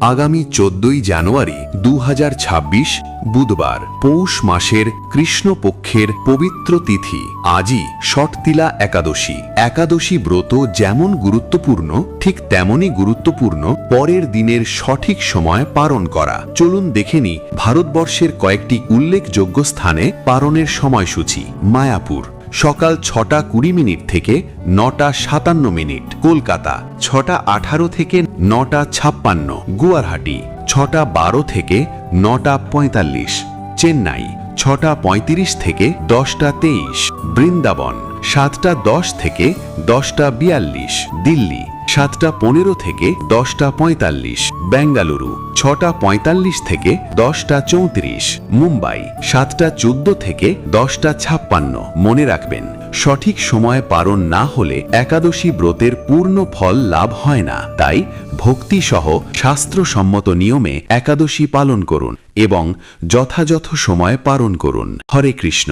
আগামী চোদ্দই জানুয়ারি দু হাজার ছাব্বিশ বুধবার পৌষ মাসের কৃষ্ণপক্ষের পবিত্র তিথি। আজই ষটতিলা একাদশী। একাদশী ব্রত যেমন গুরুত্বপূর্ণ, ঠিক তেমনই গুরুত্বপূর্ণ পরের দিনের সঠিক সময় পালন করা। চলুন দেখে নি ভারতবর্ষের কয়েকটি উল্লেখযোগ্য স্থানে পালনের সময়সূচি। মায়াপুর। সকাল ছটা কুড়ি মিনিট থেকে নটা সাতান্ন মিনিট। কলকাতা, ছটা আঠারো থেকে নটা ছাপ্পান্ন। গুয়াহাটি ছটা বারো থেকে নটা পঁয়তাল্লিশ। চেন্নাই, ছটা পঁয়ত্রিশ থেকে দশটা তেইশ। বৃন্দাবন, সাতটা দশ থেকে দশটা বিয়াল্লিশ। দিল্লি সাতটা পনেরো থেকে দশটা পঁয়তাল্লিশ, বেঙ্গালুরু, ছটা পঁয়তাল্লিশ থেকে দশটা চৌত্রিশ, মুম্বাই, সাতটা চোদ্দ থেকে দশটা ছাপ্পান্ন। মনে রাখবেন, সঠিক সময়ে পালন না হলে একাদশী ব্রতের পূর্ণ ফল লাভ হয় না। তাই ভক্তিসহ শাস্ত্রসম্মত নিয়মে একাদশী পালন করুন এবং যথাযথ সময়ে পালন করুন। হরে কৃষ্ণ।